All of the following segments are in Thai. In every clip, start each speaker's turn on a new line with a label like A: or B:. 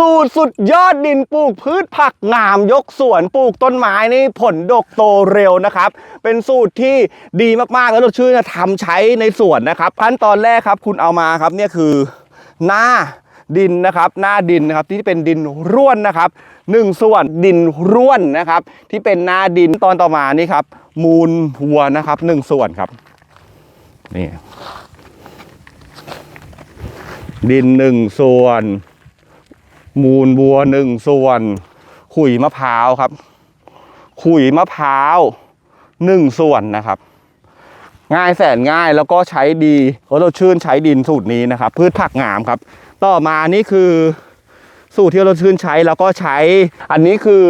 A: สูตรสุดยอดดินปลูกพืชผักงามยกสวนปลูกต้นไม้นี่ผลดกโตเร็วนะครับ เป็นสูตรที่ดีมากๆแล้วเราชื่อทำใช้ในสวนนะครับขั้นตอนแรกครับคุณเอามาครับเนี่ยคือหน้าดินนะครับ หน้าดินนะครับที่เป็นดินร่วนนะครับหนึ่งส่วนดินร่วนนะครับ ที่เป็นหน้าดินตอนต่อมานี่ครับ มูลวัวนะครับหนึ่งส่วนครับนี่ดินหนึ่งส่วน มูลบัวหนึ่งส่วน ขุยมะพร้าวครับ ขุยมะพร้าวหนึ่งส่วนนะครับ ง่ายแสนง่ายแล้วก็ใช้ดีเพราะเราชื่นใช้ดินสูตรนี้นะครับ พืชผักงามครับ ต่อมานี่คือสูตรที่เราชื่นใช้แล้วก็ใช้ อันนี้คือ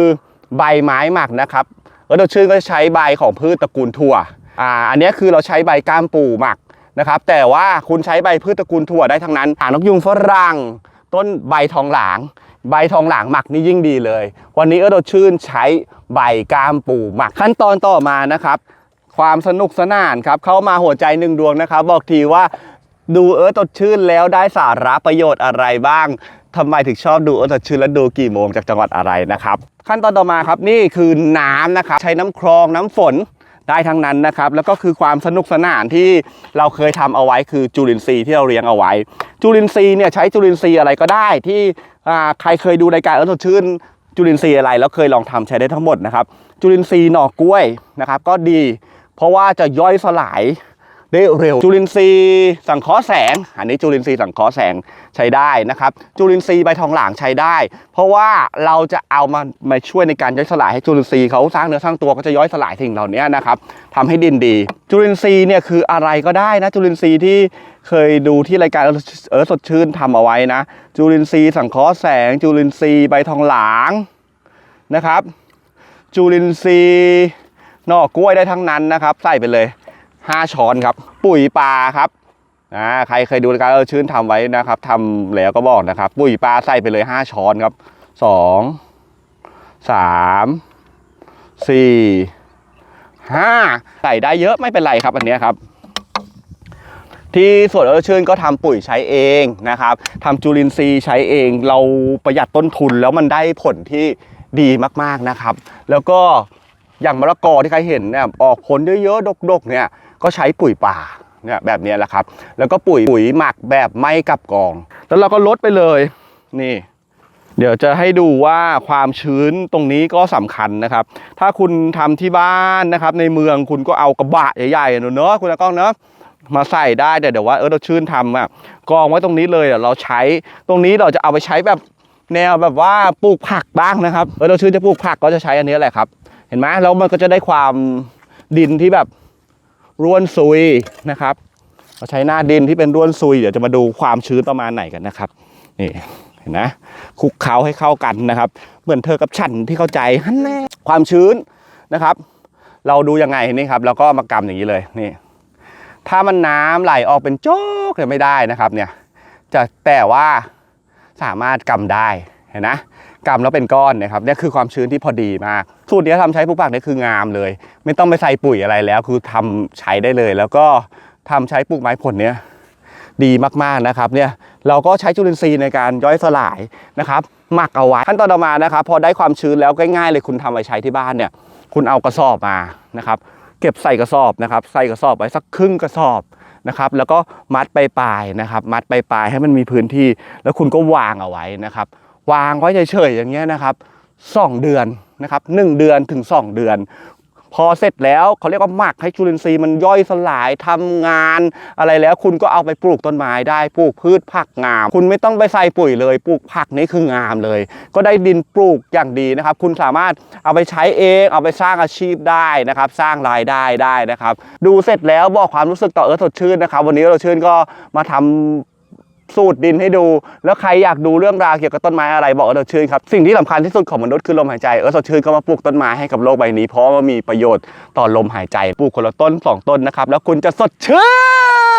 A: ใบไม้หมักนะครับแล้วเราชื่นก็ใช้ใบของพืชตระกูลถั่วอ่าอันนี้คือเราใช้ใบก้ามปูหมักนะครับ แต่ว่าคุณใช้ใบพืชตระกูลถั่วได้ทั้งนั้นหางนกยุงฝรั่ง ต้นใบทองหลาง ใบทองหลางหมักนี่ยิ่งดีเลย วันนี้เออเราชื่นใช้ใบกามปูหมักขั้นตอนต่อมานะครับ ความสนุกสนานครับเข้ามาหัวใจหนึ่งดวงนะครับ บอกทีว่าดูเออตดชื่นแล้วได้สาระประโยชน์อะไรบ้างทำไมถึงชอบดูเออตดชื่นและดูกี่โมงจากจังหวัดอะไรนะครับ ขั้นตอนต่อมาครับนี่คือน้ำนะครับใช้น้ำคลองน้ำฝน ได้ทั้งนั้นนะครับแล้วก็คือความสนุกสนานที่เราเคยทำเอาไว้คือจุลินทรีย์ที่เราเลี้ยงเอาไว้ จุลินทรีย์เนี่ยใช้จุลินทรีย์อะไรก็ได้ที่ใครเคยดูรายการแล้วสดชื่นจุลินทรีย์อะไรแล้วเคยลองทำใช้ได้ทั้งหมดนะครับจุลินทรีย์หน่อกล้วยนะครับก็ดี เพราะว่าจะย่อยสลาย ได้เร็ว จุลินทรีย์สังเคราะห์แสง อันนี้จุลินทรีย์สังเคราะห์แสงใช้ได้นะครับ จุลินทรีย์ใบทองหลางใช้ได้ เพราะว่าเราจะเอามามาช่วยในการย่อยสลายให้จุลินทรีย์เขาสร้างเนื้อสร้างตัวก็จะย่อยสลายสิ่งเหล่านี้นะครับทำให้ดินดี จุลินทรีย์เนี่ยคืออะไรก็ได้นะ จุลินทรีย์ที่เคยดูที่รายการเออสดชื่นทำเอาไว้นะ จุลินทรีย์สังเคราะห์แสง จุลินทรีย์ใบทองหลางนะครับ จุลินทรีย์น่อกล้วยได้ทั้งนั้นนะครับ ใส่ไปเลย 5 ช้อนครับ ปุ๋ยปลาครับอ่าใครเคยดูการเออชื่นทำไว้นะครับทำแล้วก็บอกนะครับ ปุ๋ยปลาใส่ไปเลย 5 ช้อนครับ 2 3 4 5ใส่ได้เยอะไม่เป็นไรครับอันนี้ครับ ที่สวนเออชื่นก็ทำปุ๋ยใช้เองนะครับทำจุลินทรีย์ใช้เอง เราประหยัดต้นทุนแล้วมันได้ผลที่ดีมากๆนะครับ แล้วก็ อย่างมะละกอที่ใครเห็นเนี่ยออกผลเยอะๆดกๆเนี่ยก็ใช้ปุ๋ยป่าเนี่ยแบบนี้แหละครับ แล้วก็ปุ๋ยปุ๋ยหมักแบบไม่กลับกอง แล้วเราก็ลดไปเลยนี่ เดี๋ยวจะให้ดูว่าความชื้นตรงนี้ก็สำคัญนะครับ ถ้าคุณทำที่บ้านนะครับ ในเมืองคุณก็เอากระบะใหญ่ๆเนอะคุณตากล้องเนอะมาใส่ได้แต่เดี๋ยวว่าเออเราชื่นทำอะกองไว้ตรงนี้เลยเดี๋ยวเราใช้ตรงนี้เราจะเอาไปใช้แบบแนวแบบว่าปลูกผักบ้างนะครับเออเราชื่นจะปลูกผักก็จะใช้อันนี้แหละครับ เห็นไหมแล้วมันก็จะได้ความดินที่แบบร่วนซุยนะครับเราใช้หน้าดินที่เป็นร่วนซุย เดี๋ยวจะมาดูความชื้นประมาณไหนกันนะครับนี่เห็นไหมคลุกเคล้าให้เข้ากันนะครับ เหมือนเธอกับฉันที่เข้าใจฮันแน่ความชื้นนะครับ เราดูยังไงนี่ครับเราก็มากำอย่างนี้เลยนี่ ถ้ามันน้ำไหลออกเป็นโจ๊กเนี่ยไม่ได้นะครับ เนี่ยจะแต่ว่าสามารถกำได้ ห็นนะกำแล้วเป็นก้อนนะครับนี่คือความชื้นที่พอดีมากสูตรนี้ทำใช้ปลูกผักนี่คืองามเลย ไม่ต้องไปใส่ปุ๋ยอะไรแล้ว คือทำใช้ได้เลย แล้วก็ทำใช้ปลูกไม้ผลเนี่ยดีมากๆนะครับเนี่ยเราก็ใช้จุลินทรีย์ในการย่อยสลายนะครับหมักเอาไว้ขั้นตอนต่อมานะครับ พอได้ความชื้นแล้วง่ายๆเลยคุณทำไว้ใช้ที่บ้านเนี่ย คุณเอากระสอบมานะครับเก็บใส่กระสอบนะครับ ใส่กระสอบไว้สักครึ่งกระสอบนะครับ แล้วก็มัดไปลายๆนะครับ มัดไปปลายๆให้มันมีพื้นที่ แล้วคุณก็วางเอาไว้นะครับ วางไว้เฉยๆอย่างเงี้ยนะครับสองเดือนนะครับหนึ่งเดือนถึงสองเดือน พอเสร็จแล้วเขาเรียกว่าหมักให้จุลินทรีย์มันย่อยสลายทำงานอะไรแล้วคุณก็เอาไปปลูกต้นไม้ได้ปลูกพืชผักงาม คุณไม่ต้องไปใส่ปุ๋ยเลย ปลูกผักนี่คืองามเลย ก็ได้ดินปลูกอย่างดีนะครับ คุณสามารถเอาไปใช้เองเอาไปสร้างอาชีพได้นะครับ สร้างรายได้ได้นะครับ ดูเสร็จแล้วบอกความรู้สึกต่อเออสดชื่นนะครับ วันนี้เออสดชื่นก็มาทำ สูตรดินให้ดู แล้วใครอยากดูเรื่องราวเกี่ยวกับต้นไม้อะไรบอกเออสดชื่นครับสิ่งที่สำคัญที่สุดของมนุษย์คือลมหายใจเออสดชื่นก็มาปลูกต้นไม้ให้กับโลกใบนี้เพราะว่ามีประโยชน์ต่อลมหายใจปลูกคนละต้นสองต้นนะครับแล้วคุณจะสดชื่น